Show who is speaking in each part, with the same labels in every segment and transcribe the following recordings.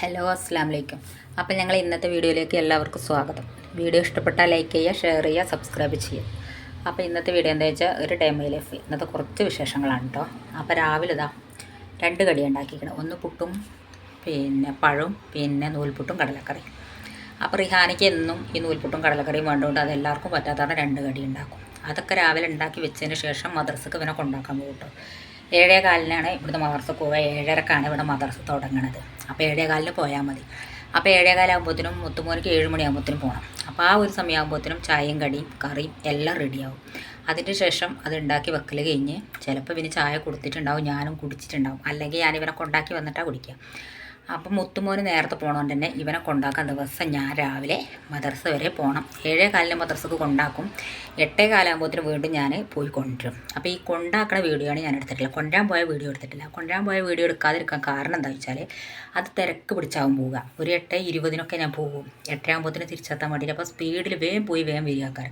Speaker 1: Hello അസ്സാം വലൈക്കും അപ്പോൾ ഞങ്ങൾ ഇന്നത്തെ വീഡിയോയിലേക്ക് എല്ലാവർക്കും സ്വാഗതം. വീഡിയോ ഇഷ്ടപ്പെട്ടാൽ ലൈക്ക് ചെയ്യുക ഷെയർ ചെയ്യുക സബ്സ്ക്രൈബ് ചെയ്യുക. അപ്പോൾ ഇന്നത്തെ വീഡിയോ എന്താ വെച്ചാൽ ഒരു ഡെമോ ലൈഫ് ഇന്നത്തെ കുറച്ച് വിശേഷങ്ങളാണ് കേട്ടോ അപ്പോൾ രാവിലെ ഇതാ രണ്ട് കടി ഉണ്ടാക്കിക്കണം ഒന്ന് പുട്ടും പിന്നെ പഴവും പിന്നെ നൂൽപുട്ടും കടലക്കറിയും. അപ്പോൾ റിഹാനിക്ക് എന്നും ഈ നൂൽപുട്ടും കടലക്കറിയും വേണ്ടതുകൊണ്ട് അതെല്ലാവർക്കും പറ്റാത്തതാണ് രണ്ട് കടി ഉണ്ടാക്കും. അതൊക്കെ രാവിലെ ഉണ്ടാക്കി വെച്ചതിന് ശേഷം മദ്രസക്ക് ഇവനെ കൊണ്ടാക്കാൻ പോകും ഏഴേ കാലിനാണ് ഇവിടുന്ന് മദർസ് പോവുക ഏഴരക്കാണ് ഇവിടെ മദ്രസ തുടങ്ങണത്. അപ്പോൾ ഏഴേ കാലിന് പോയാൽ മതി. അപ്പോൾ ഏഴേ കാലാകുമ്പോഴത്തേനും മുത്തുമോനിക്ക് ഏഴ് മണിയാകുമ്പോഴത്തേനും പോകണം. അപ്പോൾ ആ ഒരു സമയമാകുമ്പോഴത്തേനും ചായയും കടിയും കറിയും എല്ലാം റെഡിയാവും അതിന് ശേഷം അത് ഉണ്ടാക്കി വെക്കൽ കഴിഞ്ഞ് ചിലപ്പോൾ ഇവന് ചായ കൊടുത്തിട്ടുണ്ടാവും ഞാനും കുടിച്ചിട്ടുണ്ടാവും. അല്ലെങ്കിൽ ഇവനെ കൊണ്ടാക്കി വന്നിട്ടാണ് കുടിക്കുക. അപ്പം മുത്തുമോന് നേരത്തെ പോകണോണ്ട് തന്നെ ഇവനെ കൊണ്ടാക്കാൻ ദിവസം ഞാൻ രാവിലെ മദർസ വരെ പോകണം ഏഴേ കാലിന് മദർസക്ക് കൊണ്ടാക്കും. എട്ടേ കാലാകുമ്പോഴത്തേന് വീണ്ടും ഞാൻ പോയി കൊണ്ടുവരും. അപ്പോൾ ഈ കൊണ്ടാക്കണ വീഡിയോ ആണ് ഞാൻ എടുത്തിട്ടില്ല കൊണ്ടുവരാൻ പോയ വീഡിയോ എടുത്തിട്ടില്ല. കൊണ്ടുവരാൻ പോയ വീഡിയോ എടുക്കാതിരിക്കാൻ കാരണം എന്താ വെച്ചാൽ അത് തിരക്ക് പിടിച്ചാവും പോവുക. ഒരു എട്ട് ഇരുപതിനൊക്കെ ഞാൻ പോകും. എട്ടരാകുമ്പോഴത്തേന് തിരിച്ചെത്താൻ വേണ്ടിയിട്ട് അപ്പോൾ സ്പീഡിൽ വേഗം പോയി വേഗം വരികക്കാർ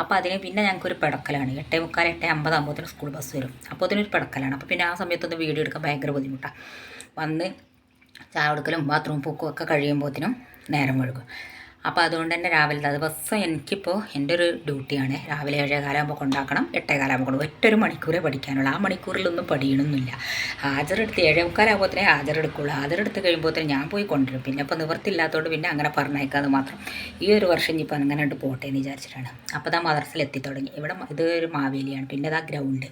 Speaker 1: അപ്പോൾ അതിന് പിന്നെ ഞങ്ങൾക്കൊരു പിടക്കലാണ്. എട്ടേ മുക്കാൽ എട്ടേ അമ്പതാകുമ്പോഴത്തേന് സ്കൂൾ ബസ് വരും. അപ്പോൾ അതിനൊരു പിടക്കലാണ്. അപ്പോൾ പിന്നെ ആ സമയത്തൊന്ന് വീഡിയോ എടുക്കാൻ ഭയങ്കര ബുദ്ധിമുട്ടാണ് വന്ന് ചായ കൊടുക്കലും ബാത്റൂം പൂക്കും ഒക്കെ കഴിയുമ്പോഴത്തേനും നേരം വഴുകും അപ്പോൾ അതുകൊണ്ട് തന്നെ രാവിലത്തെ ദിവസം എനിക്കിപ്പോൾ എന്റെ ഒരു ഡ്യൂട്ടിയാണ്. രാവിലെ ഏഴേകാലാകുമ്പോൾ കൊണ്ടാക്കണം എട്ടേ കാലാകുമ്പോൾ കൊണ്ട് ഒറ്റൊരു മണിക്കൂറേ പഠിക്കാനുള്ളൂ. ആ മണിക്കൂറിലൊന്നും പഠിയണമെന്നില്ല ഹാജരെടുത്ത് ഏഴേ മുക്കാലാകുമ്പോഴത്തേനെ ഹാജരെടുക്കുള്ളൂ. ഹാജരെടുത്ത് കഴിയുമ്പോഴത്തേനും ഞാൻ പോയി കൊണ്ടുവരും. പിന്നെ ഇപ്പോൾ നിവർത്തില്ലാത്തതുകൊണ്ട് പിന്നെ അങ്ങനെ പറഞ്ഞേക്കാതെ മാത്രം. ഈ ഒരു വർഷം ഇനിയിപ്പോൾ അങ്ങനെ ഉണ്ട് പോട്ടെ എന്ന് വിചാരിച്ചിട്ടാണ്. അപ്പോൾ ആ മദ്രസയിൽ എത്തി തുടങ്ങി. ഇവിടെ ഇത് ഒരു മാവേലിയാണ്. പിന്നെ അതാ ഗ്രൗണ്ട്.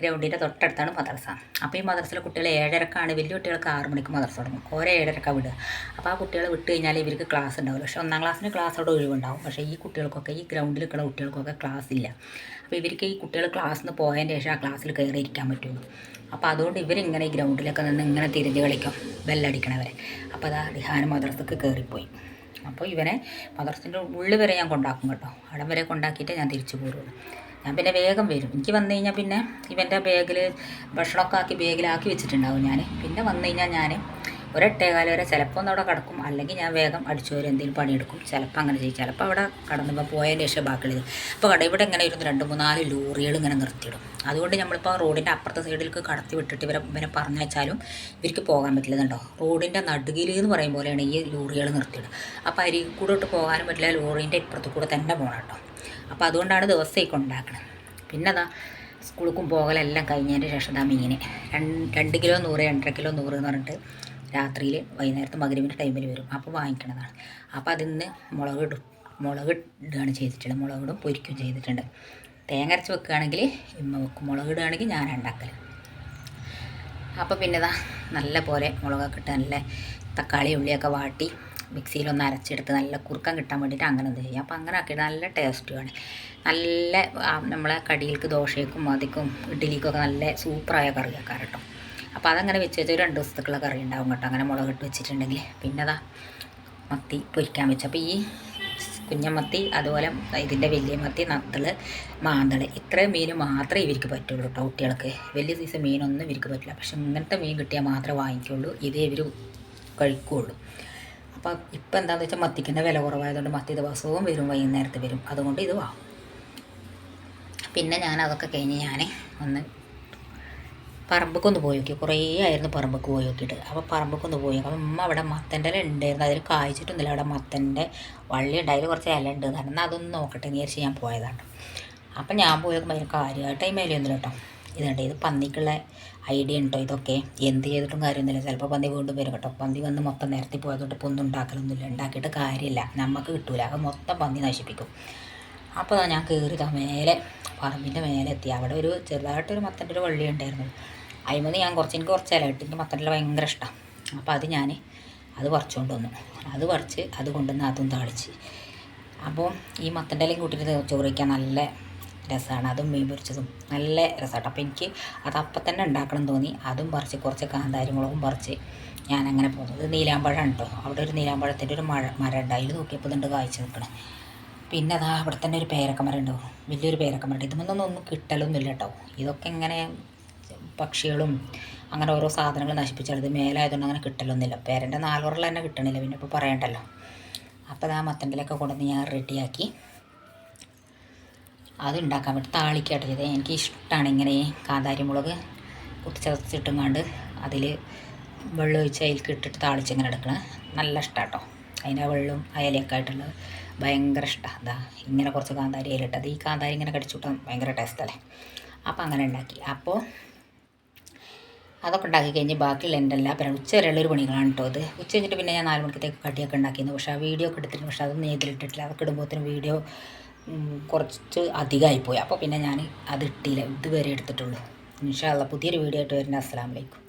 Speaker 1: ഗ്രൗണ്ടിന്റെ തൊട്ടടുത്താണ് മദ്രസ. അപ്പോൾ ഈ മദ്രസയിലെ കുട്ടികൾ ഏഴരക്കാണ്. വലിയ കുട്ടികൾക്ക് ആറ് മണിക്ക് മദ്രസ തുടങ്ങും. ഓരോ ഏഴരക്കാണ് വിടുക. അപ്പോൾ ആ കുട്ടികളെ വിട്ട് കഴിഞ്ഞാൽ ഇവർക്ക് ക്ലാസ് ഉണ്ടാവില്ല പക്ഷേ ഒന്നാം ക്ലാസ്സിന് ക്ലാസ് അവിടെ ഒഴിവുണ്ടാവും. പക്ഷേ ഈ കുട്ടികൾക്കൊക്കെ ഈ ഗ്രൗണ്ടിൽ കുട്ടികൾക്കൊക്കെ ക്ലാസ് ഇല്ല. അപ്പോൾ ഇവർക്ക് ഈ കുട്ടികൾ ക്ലാസ്സിൽ നിന്ന് പോയതിന് ശേഷം ആ ക്ലാസ്സിൽ കയറി ഇരിക്കാൻ പറ്റുള്ളൂ. അപ്പോൾ അതുകൊണ്ട് ഇവരിങ്ങനെ ഈ ഗ്രൗണ്ടിലൊക്കെ നിന്ന് ഇങ്ങനെ തിരിഞ്ഞ് കളിക്കും ബെല്ലടിക്കണവരെ. അപ്പോൾ അതാ റിഹാന മദ്രസക്ക് കയറിപ്പോയി. അപ്പോൾ ഇവനെ മദ്രസിന്റെ ഉള്ളിൽ വരെ ഞാൻ കൊണ്ടാക്കും കേട്ടോ. അവിടം വരെ കൊണ്ടാക്കിയിട്ട് ഞാൻ തിരിച്ചു പോരുള്ളൂ. ഞാൻ പിന്നെ വേഗം വരും. എനിക്ക് വന്നു കഴിഞ്ഞാൽ പിന്നെ ഇവന്റെ ബാഗിൽ ഭക്ഷണമൊക്കെ ആക്കി ബാഗിലാക്കി വെച്ചിട്ടുണ്ടാവും ഞാൻ. പിന്നെ വന്നു കഴിഞ്ഞാൽ ഞാൻ ഒരെട്ടേകാലം വരെ ചിലപ്പോൾ ഒന്ന് അവിടെ കിടക്കും. അല്ലെങ്കിൽ ഞാൻ വേഗം അടിച്ചു വരും എന്തെങ്കിലും പണിയെടുക്കും. ചിലപ്പോൾ അങ്ങനെ ചെയ്യും. ചിലപ്പോൾ അവിടെ കടന്നപ്പോൾ പോയതിന് ശേഷം ബാക്കിയുള്ളത്. അപ്പോൾ കട ഇവിടെ ഇങ്ങനെ ഇരുന്ന് രണ്ട് മൂന്നാൽ ലോറികൾ ഇങ്ങനെ നിർത്തിയിടും. അതുകൊണ്ട് നമ്മളിപ്പോൾ റോഡിന്റെ അപ്പുറത്തെ സൈഡിലേക്ക് കടത്തി വിട്ടിട്ട് ഇവരെ ഇവനെ പറഞ്ഞു വെച്ചാലും ഇവർക്ക് പോകാൻ പറ്റില്ല. കണ്ടോ? റോഡിന്റെ നടുകിൽ എന്ന് പറയും പോലെയാണ് ഈ ലോറികൾ നിർത്തിയിടുക. അപ്പോൾ അരി കൂടോട്ട് പോകാനും പറ്റില്ല. ലോറിന്റെ ഇപ്പുറത്ത് കൂടെ തന്നെ പോകണം കേട്ടോ. അപ്പോൾ അതുകൊണ്ടാണ് ദിവസമൊക്കെ ഉണ്ടാക്കുന്നത് പിന്നെ അതാ സ്കൂളിലേക്കും പോകലെല്ലാം കഴിഞ്ഞതിന് ശേഷം ദാ മീൻ രണ്ട് കിലോ നൂറ് രണ്ടര കിലോ നൂറ് എന്ന് പറഞ്ഞിട്ട് രാത്രിയിൽ വൈകുന്നേരത്ത് മകരവിന്റെ ടൈമിൽ വരും. അപ്പോൾ വാങ്ങിക്കണതാണ്. അപ്പോൾ അതിന്ന് മുളക് ഇടും മുളക് ഇടുകയാണ് ചെയ്തിട്ടുള്ളത്. മുളക് ഇടും പൊരിക്കുകയും ചെയ്തിട്ടുണ്ട്. തേങ്ങ അരച്ച് വെക്കുകയാണെങ്കിൽ ഇമ്മ വെക്കും. മുളക് ഇടുകയാണെങ്കിൽ ഞാൻ ഉണ്ടാക്കൽ അപ്പോൾ പിന്നെ ഇതാ നല്ല പോലെ മുളകൊക്കെ ഇട്ട് നല്ല തക്കാളി ഉള്ളിയൊക്കെ വാട്ടി മിക്സിയിലൊന്ന് അരച്ചെടുത്ത് നല്ല കുറുക്കം കിട്ടാൻ വേണ്ടിയിട്ട് അങ്ങനെ ഒന്നും ചെയ്യാം. അപ്പോൾ അങ്ങനെ ആക്കിയിട്ട് നല്ല ടേസ്റ്റുമാണ് നല്ല നമ്മളെ കടിയിലേക്ക് ദോശയ്ക്കും മതിക്കും ഇഡ്ഡലിക്കൊക്കെ നല്ല സൂപ്പറായ കറിയാക്കാൻ കേട്ടോ. അപ്പോൾ അതങ്ങനെ വെച്ച് വെച്ചാൽ രണ്ട് ദിവസത്തേക്കുള്ള കറി ഉണ്ടാവും കേട്ടോ. അങ്ങനെ മുളകിട്ട് വെച്ചിട്ടുണ്ടെങ്കിൽ. പിന്നെ അതാ മത്തി പൊരിക്കാൻ വെച്ചു. അപ്പോൾ ഈ കുഞ്ഞമത്തി അതുപോലെ ഇതിന്റെ വലിയ മത്തി നത്തൾ മാന്തൾ ഇത്രയും മീൻ മാത്രമേ ഇവർക്ക് പറ്റുള്ളൂ കേട്ടോ കുട്ടികൾക്ക്. വലിയ സൈസ് മീനൊന്നും ഇവർക്ക് പറ്റില്ല. പക്ഷെ ഇങ്ങനത്തെ മീൻ കിട്ടിയാൽ മാത്രമേ വാങ്ങിക്കുള്ളൂ. ഇതേ ഇവർ കഴിക്കുകയുള്ളൂ അപ്പോൾ ഇപ്പം എന്താണെന്ന് വെച്ചാൽ മത്തിക്കിന്റെ വില കുറവായതുകൊണ്ട് മത്തി ദിവസവും വരും വൈകുന്നേരത്ത് വരും. അതുകൊണ്ട് ഇത് വാങ്ങും. പിന്നെ ഞാൻ അതൊക്കെ കഴിഞ്ഞ് ഞാൻ ഒന്ന് പറമ്പൊക്കൊന്ന് പോയി നോക്കി കുറേ ആയിരുന്നു പറമ്പൊക്കെ പോയി നോക്കിയിട്ട് അപ്പോൾ പറമ്പൊക്കൊന്ന് പോയി. നോക്കി അപ്പം ഉമ്മ അവിടെ മത്തന്റെ ഇല ഉണ്ടായിരുന്നു അതിൽ കായ്ച്ചിട്ടൊന്നുമില്ല. അവിടെ മത്തന്റെ വള്ളി ഉണ്ടായാലും കുറച്ച് ഇല ഉണ്ട് കാരണം അതൊന്ന് നോക്കട്ടെ എന്ന് ഞാൻ പോയതാണ്. അപ്പം ഞാൻ പോയി നോക്കുമ്പോൾ അതിന് കാര്യമായിട്ട് അതിമേലൊന്നുമില്ല കേട്ടോ. ഇതുണ്ട് ഇത് പന്നിക്കുള്ള ഐഡിയ ഉണ്ടോ ഇതൊക്കെ? എന്ത് ചെയ്തിട്ടും കാര്യമൊന്നുമില്ല. ചിലപ്പോൾ പന്നി വീണ്ടും വരും കേട്ടോ. പന്നി വന്ന് മൊത്തം നിരത്തി പോയതുകൊണ്ട് ഇപ്പോൾ ഒന്നും ഉണ്ടാക്കലൊന്നുമില്ല. ഉണ്ടാക്കിയിട്ട് കാര്യമില്ല. നമുക്ക് കിട്ടൂല. അത് മൊത്തം പന്നി നശിപ്പിക്കും. അപ്പോൾ ഞാൻ കയറി മേലെ പറമ്പിന്റെ മേലെ എത്തി. അവിടെ ഒരു ചെറുതായിട്ടൊരു മത്തന്റെ ഒരു വള്ളി ഉണ്ടായിരുന്നു. അതിമന്ന് ഞാൻ കുറച്ച് എനിക്ക് കുറച്ച് ഇല എനിക്ക് മത്തന്റെ ഭയങ്കര ഇഷ്ടമാണ് അപ്പോൾ അത് ഞാൻ അത് പറിച്ചുകൊണ്ട് വന്നു. അത് പറിച്ച് അത് കൊണ്ടുവന്ന് അതും താളിച്ച്. അപ്പോൾ ഈ മത്തന്റെ ഇലയും കൂട്ടിയിട്ട് ചോറ് വയ്ക്കാൻ നല്ല രസമാണ് അതും മീൻ പൊരിച്ചതും നല്ല രസമാണ് അപ്പോൾ എനിക്ക് അത് അപ്പം തന്നെ ഉണ്ടാക്കണം തോന്നി. അതും പറിച്ച് കുറച്ച് കാന്താരി മുളകും പറിച്ച് ഞാൻ അങ്ങനെ പോകുന്നു ഇത് നീലാമ്പഴം കേട്ടോ അവിടെ ഒരു നീലാമ്പഴത്തിന്റെ ഒരു മഴ മരം ഉണ്ട്. അതിൽ നോക്കിയപ്പോൾ ഇതുണ്ട് കാഴ്ച നിൽക്കണേ പിന്നെ അതാ അവിടെ തന്നെ ഒരു പേരക്കമരം ഉണ്ടാവും. വലിയൊരു പേരക്കമരം ഉണ്ട്. ഇതുമൊന്നും ഒന്നും കിട്ടലൊന്നുമില്ല കേട്ടോ ഇതൊക്കെ ഇങ്ങനെ പക്ഷികളും അങ്ങനെ ഓരോ സാധനങ്ങൾ നശിപ്പിച്ചാലും മേലായതുകൊണ്ട് അങ്ങനെ കിട്ടലൊന്നുമില്ല. പേരന്റെ നാലുറല തന്നെ കിട്ടണില്ല. പിന്നെ ഇപ്പോൾ പറയണ്ടല്ലോ. അപ്പോൾ ഞാൻ മത്തന്റെലൊക്കെ കൊണ്ടുവന്ന് ഞാൻ റെഡിയാക്കി. അത് ഉണ്ടാക്കാൻ വേണ്ടി താളിക്കാട്ട് ചെയ്ത്. എനിക്ക് ഇഷ്ടമാണ് ഇങ്ങനെ കാന്താരി മുളക് കുത്തിച്ചതച്ചിട്ടും കണ്ട് അതിൽ വെള്ളം ഒഴിച്ച് അതിലേക്ക് ഇട്ടിട്ട് താളിച്ചിങ്ങനെ എടുക്കണം. നല്ല ഇഷ്ടമാണ് കേട്ടോ അതിന്റെ വെള്ളം അയലയൊക്കെ ആയിട്ടുള്ളത് ഭയങ്കര ഇഷ്ടമാണ് അതാ ഇങ്ങനെ കുറച്ച് കാന്താരി അതിലിട്ടത്. ഈ കാന്താരി ഇങ്ങനെ കടിച്ചു വിട്ടാൽ ഭയങ്കര ടേസ്റ്റല്ലേ. അപ്പോൾ അങ്ങനെ ഉണ്ടാക്കി. അപ്പോൾ അതൊക്കെ ഉണ്ടാക്കി കഴിഞ്ഞ് ബാക്കിയുള്ള എന്റെ എല്ലാ പിന്നെ ഉച്ച വരെയുള്ളൊരു പണികളാണ് കേട്ടോ അത്. ഉച്ച കഴിഞ്ഞിട്ട് പിന്നെ ഞാൻ നാല് മണിക്കത്തേക്ക് കടിയൊക്കെ ഉണ്ടാക്കിയിരുന്നു. പക്ഷേ ആ വീഡിയോ ഒക്കെ എടുത്തിരുന്നു പക്ഷേ അതൊന്നും ഇതിലിട്ടിട്ടില്ല അതൊക്കെ ഇടുമ്പോഴത്തേനും വീഡിയോ കുറച്ച് അധികമായിപ്പോയി. അപ്പോൾ പിന്നെ ഞാൻ അത് ഇട്ടില്ല. ഇതുവരെ എടുത്തിട്ടുള്ളൂ. ഇൻഷാല്ല പുതിയൊരു വീഡിയോ ആയിട്ട് വരുന്ന. അസ്സാം വലൈക്കും